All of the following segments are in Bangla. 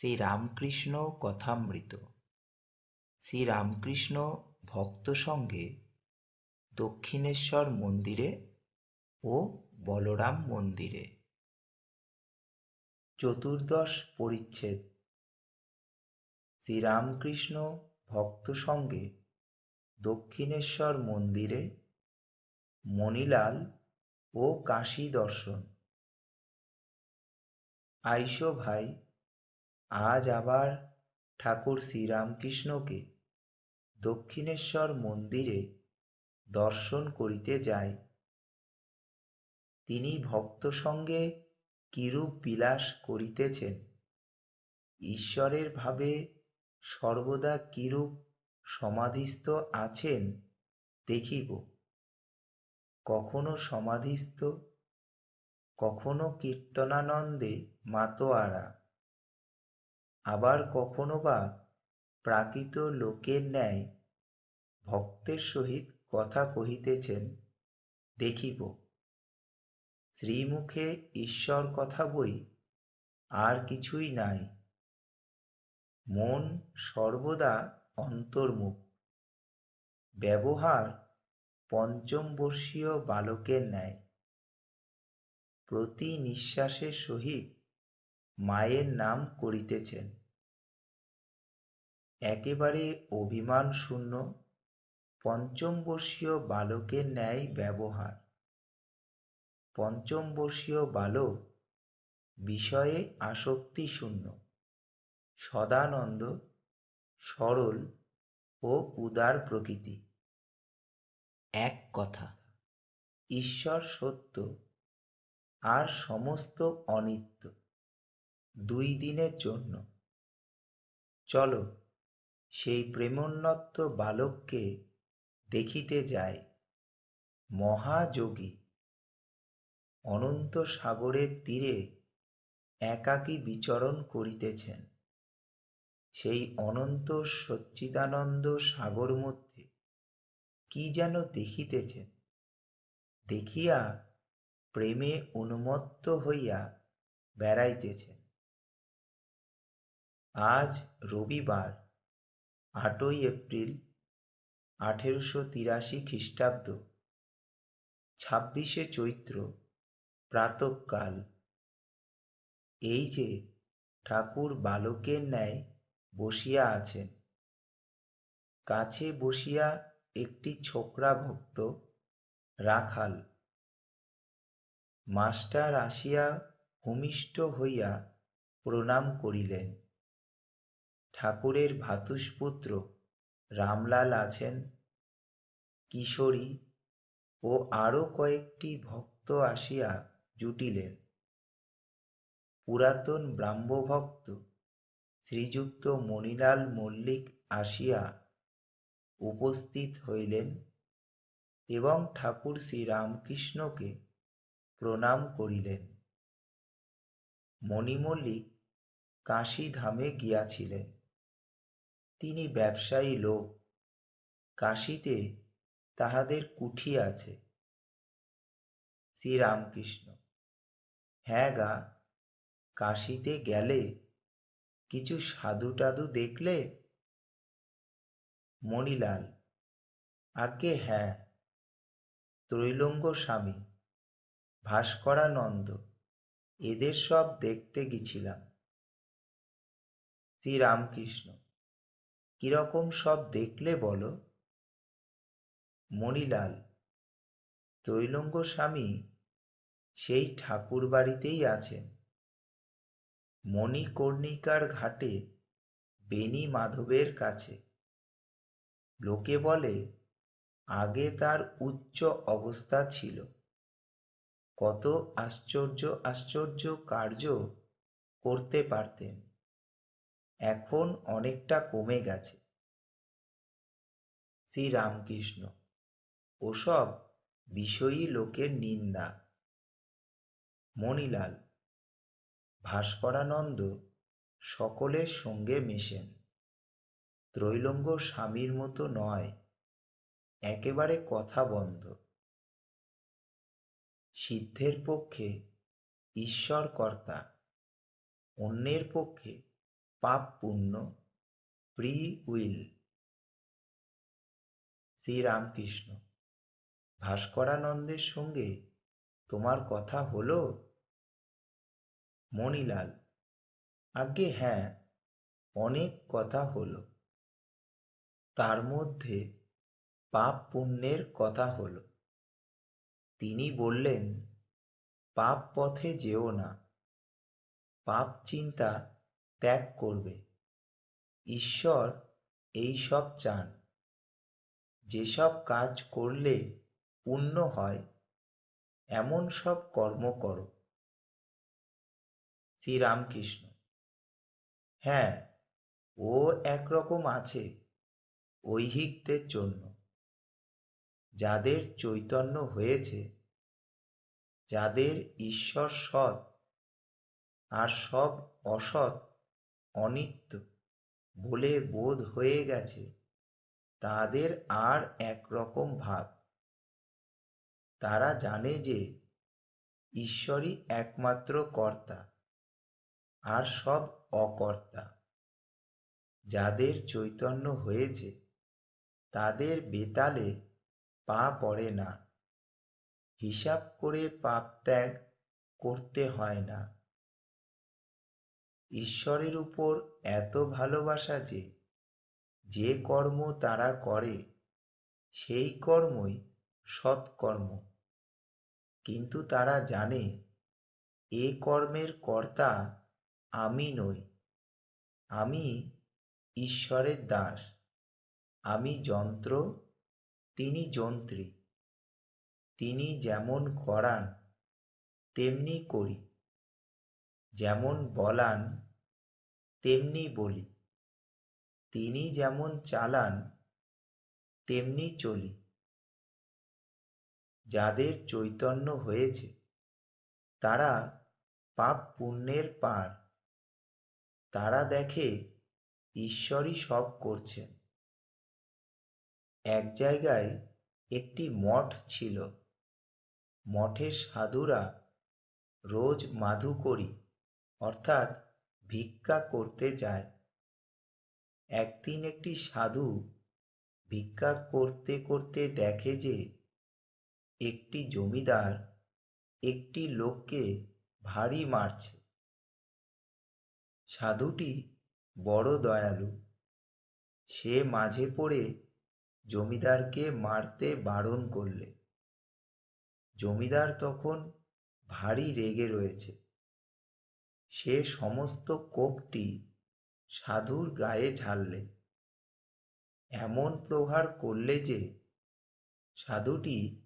শ্রীরামকৃষ্ণ কথামৃত। শ্রীরামকৃষ্ণ ভক্ত সঙ্গে দক্ষিণেশ্বর মন্দিরে ও বলরাম মন্দিরে। চতুর্দশ পরিচ্ছেদ। শ্রীরামকৃষ্ণ ভক্ত সঙ্গে দক্ষিণেশ্বর মন্দিরে মণিলাল ও কাশী দর্শন। আইসো ভাই আজ আবার ঠাকুর শ্রীরামকৃষ্ণকে দক্ষিণেশ্বর মন্দিরে দর্শন করিতে যাই তিনি ভক্ত সঙ্গে কিরূপ বিলাস করিতেছেন? ঈশ্বরের ভাবে সর্বদা কিরূপ সমাধিস্থ আছেন দেখিব। কখনো সমাধিস্থ, কখনো কীর্তনানন্দে মাতোয়ারা। আবার কখনো বা প্রাকৃত লোকের ন্যায় ভক্তের সহিত কথা কহিতেছেন, দেখিব। শ্রীমুখে ঈশ্বর কথা বই আর কিছুই নাই। মন সর্বদা অন্তর্মুখ। ব্যবহার পঞ্চম বর্ষীয় বালকের ন্যায়। প্রতি নিঃশ্বাসের সহিত মায়ের নাম করিতেছেন। একেবারে অভিমান শূন্য পঞ্চম বর্ষীয় বালকের ন্যায় ব্যবহার। পঞ্চম বর্ষীয় বালক বিষয়ে আসক্তি শূন্য। সদানন্দ, সরল ও উদার প্রকৃতি। এক কথা, ঈশ্বর সত্য, আর সমস্ত অনিত্য, দুই দিনের জন্য। চলো সেই প্রেমোন্নত্ত বালককে দেখিতে যায় মহাযোগী। অনন্ত সাগরের তীরে একাকী বিচরণ করিতেছেন। সেই অনন্ত সচ্চিদানন্দ সাগর মধ্যে কি যেন দেখিতেছেন। দেখিয়া প্রেমে উন্মত্ত হইয়া বেড়াইতেছেন। আজ রবিবার। আটই এপ্রিল আঠেরোশো তিরাশি খ্রিস্টাব্দ। ছাব্বিশে চৈত্র প্রাতকাল। এই যে ঠাকুর বালকের ন্যায় বসিয়া আছেন। কাছে বসিয়া একটি ছোকরা ভক্ত, রাখাল। মাস্টার আসিয়া ভূমিষ্ঠ হইয়া প্রণাম করিলেন। ঠাকুরের ভাতুষপুত্র রামলাল আছেন কিশোরী ও আরও কয়েকটি ভক্ত আসিয়া জুটিলেন। পুরাতন ব্রাহ্মভক্ত শ্রীযুক্ত মণিলাল মল্লিক আসিয়া উপস্থিত হইলেন এবং ঠাকুর শ্রীরামকৃষ্ণকে প্রণাম করিলেন। মণিমল্লিক কাশীধামে গিয়াছিলেন। তিনি ব্যবসায়ী লোক। কাশীতে তাহাদের কুঠি আছে। শ্রীরামকৃষ্ণ। হ্যাঁ গা, কাশীতে গেলে কিছু সাধু টাধু দেখলে? মণিলাল। আজ্ঞে হ্যাঁ। ত্রৈলঙ্গ স্বামী, ভাস্করানন্দ, এদের সব দেখতে গেছিলাম। শ্রীরামকৃষ্ণ। কীরকম সব দেখলে বলো? মণিলাল ত্রৈলঙ্গ স্বামী সেই ঠাকুর বাড়িতেই আছেন। মণিকর্ণিকার ঘাটে বেণী মাধবের কাছে। লোকে বলে, আগে তার উচ্চ অবস্থা ছিল। কত আশ্চর্য আশ্চর্য কার্য করতে পারতেন। এখন অনেকটা কমে গেছে। শ্রীরামকৃষ্ণ, ওসব বিষয়ী লোকের নিন্দা। মণিলাল, ভাস্করানন্দ সকলের সঙ্গে মেশেন। ত্রৈলঙ্গ স্বামীর মতো নয়, একেবারে কথা বন্ধ। সিদ্ধের পক্ষে ঈশ্বর কর্তা অন্যের পক্ষে পাপ পুণ্য ফ্রি উইল শ্রীরামকৃষ্ণ, ভাস্করানন্দের সঙ্গে তোমার কথা হলো? মণিলাল, আজ্ঞে হ্যাঁ অনেক কথা হলো। তার মধ্যে পাপ পুণ্যের কথা হলো। তিনি বললেন, পাপ পথে যেও না। পাপ চিন্তা ত্যাগ করবে। ঈশ্বর এই সব চান। যেসব কাজ করলে পুণ্য হয়, এমন সব কর্ম করো। শ্রীরামকৃষ্ণ। হ্যাঁ ও একরকম আছে ঐহিকদের জন্য। যাদের চৈতন্য হয়েছে, যাদের ঈশ্বর সৎ আর সব অসৎ অনিত্য বলে বোধ হয়ে গেছে। তাদের আর একরকম ভাব। তারা জানে যে ঈশ্বরই একমাত্র কর্তা আর সব অকর্তা। যাদের চৈতন্য হয়েছে, তাদের বেতালে পা পড়ে না। হিসাব করে পাপ ত্যাগ করতে হয় না। ঈশ্বরের উপর এত ভালোবাসা যে যে কর্ম তারা করে, সেই কর্মই সৎকর্ম। কিন্তু তারা জানে, এ কর্মের কর্তা আমি নই। আমি ঈশ্বরের দাস। আমি যন্ত্র, তিনি যন্ত্রী। তিনি যেমন করান, তেমনি করি। যেমন বলান, তেমনি বলি। তিনি যেমন চালান, তেমনি চলি। যাদের চৈতন্য হয়েছে, তারা পাপ পুণ্যের পার। তারা দেখে ঈশ্বরই সব করছেন। এক জায়গায় একটি মঠ ছিল। মঠের সাধুরা রোজ মাধুকরী অর্থাৎ ভিক্ষা করতে যায়। একদিন একটি সাধু ভিক্ষা করতে করতে দেখে যে একটি জমিদার একটি লোককে ভারী মারছে। সাধুটি বড় দয়ালু। সে মাঝে পড়ে জমিদারকে মারতে বারণ করলে। জমিদার তখন ভারী রেগে রয়েছে। সে সমস্ত কোপটি সাধুর গায়ে ঝাড়লে এমন প্রহার করলে যে সাধুটি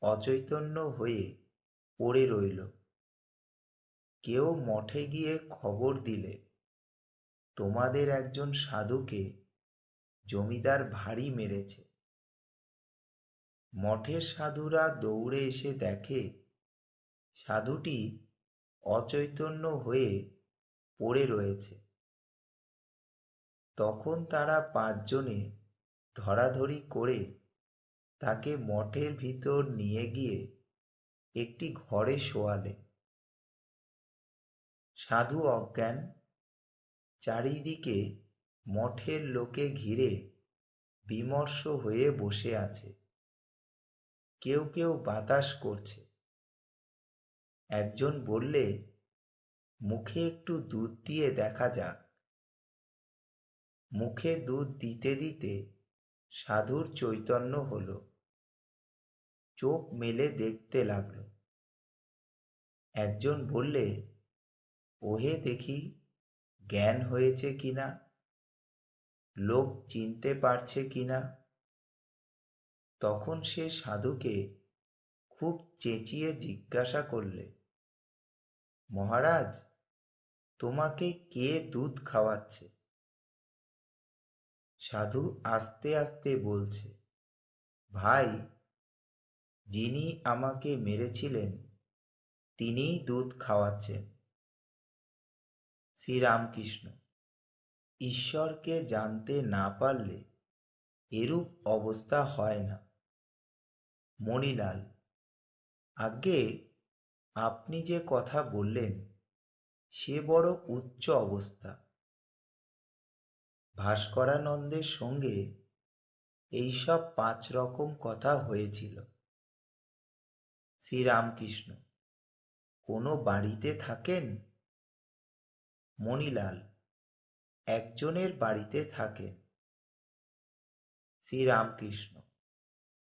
অচৈতন্য হয়ে পড়ে রইল। কেউ মঠে গিয়ে খবর দিলে, তোমাদের একজন সাধুকে জমিদার ভারী মেরেছে। মঠের সাধুরা দৌড়ে এসে দেখে, সাধুটি অচৈতন্য হয়ে পড়ে রয়েছে। তখন তারা পাঁচজনে ধরাধরি করে তাকে মঠের ভিতর নিয়ে গিয়ে একটি ঘরে শোয়ালে। সাধু অজ্ঞান চারিদিকে মঠের লোকে ঘিরে বিমর্ষ হয়ে বসে আছে। কেউ কেউ বাতাস করছে। একজন বললে, মুখে একটু দুধ দিয়ে দেখা যাক। মুখে দুধ দিতে দিতে সাধুর চৈতন্য হল। চোখ মেলে দেখতে লাগল। একজন বললে, ওহে দেখি, জ্ঞান হয়েছে কিনা লোক চিনতে পারছে কিনা তখন সে সাধুকে খুব চেঁচিয়ে জিজ্ঞাসা করলে। মহারাজ, তোমাকে কে দুধ খাওয়াচ্ছে? সাধু আস্তে আস্তে বলছে, ভাই, যিনি আমাকে মেরেছিলেন, তিনিই দুধ খাওয়াচ্ছেন। শ্রীরামকৃষ্ণ, ঈশ্বরকে জানতে না পারলে এরূপ অবস্থা হয় না। মণিলাল, আজ্ঞে আপনি যে কথা বললেন, সে বড় উচ্চ অবস্থা। ভাস্করানন্দের সঙ্গে এইসব পাঁচ রকম কথা হয়েছিল। শ্রীরামকৃষ্ণ, কোনো বাড়িতে থাকেন? মণিলাল, একজনের বাড়িতে থাকেন। শ্রীরামকৃষ্ণ,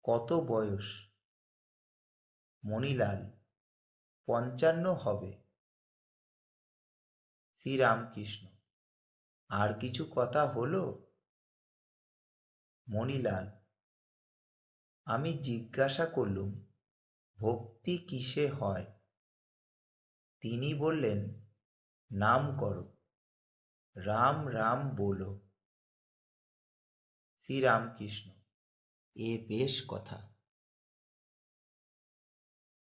কত বয়স? মণিলাল পঞ্চান্ন হবে। শ্রীরামকৃষ্ণ, আর কিছু কথা হলো? মণিলাল, আমি জিজ্ঞাসা করলুম, ভক্তি কিসে হয়? তিনি বললেন, নাম করো, রাম রাম বলো। শ্রীরামকৃষ্ণ, এ বেশ কথা।